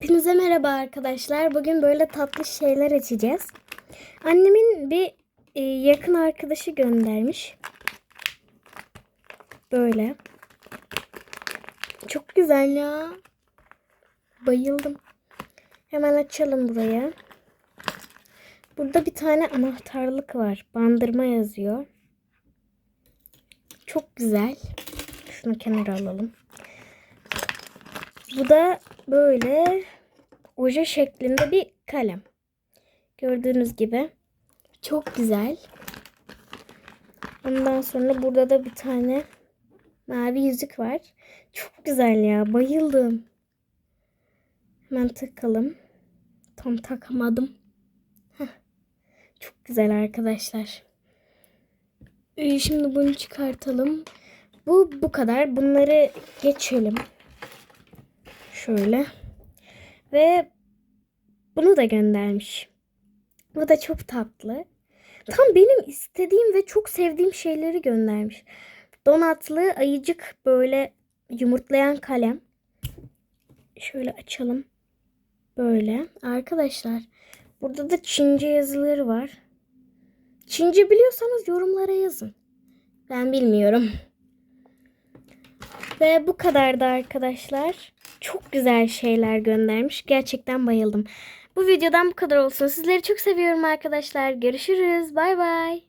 Hepinize merhaba arkadaşlar. Bugün böyle tatlı şeyler açacağız. Annemin bir e, yakın arkadaşı göndermiş. Böyle. Çok güzel ya. Bayıldım. Hemen açalım buraya. Burada bir tane anahtarlık var. Bandırma yazıyor. Çok güzel. Şunu kenara alalım. Bu da böyle oje şeklinde bir kalem. Gördüğünüz gibi. Çok güzel. Ondan sonra burada da bir tane mavi yüzük var. Çok güzel ya. Bayıldım. Hemen takalım. Tam takamadım. Heh. Çok güzel arkadaşlar. Ee, Şimdi bunu çıkartalım. Bu bu kadar. Bunları geçelim. Şöyle. Ve bunu da göndermiş. Bu da çok tatlı. Tam benim istediğim ve çok sevdiğim şeyleri göndermiş. Donatlı ayıcık böyle yumurtlayan kalem. Şöyle açalım. Böyle. Arkadaşlar burada da Çince yazıları var. Çince biliyorsanız yorumlara yazın. Ben bilmiyorum. Ve bu kadardı arkadaşlar. Çok güzel şeyler göndermiş. Gerçekten bayıldım. Bu videodan bu kadar olsun. Sizleri çok seviyorum arkadaşlar. Görüşürüz. Bay bay.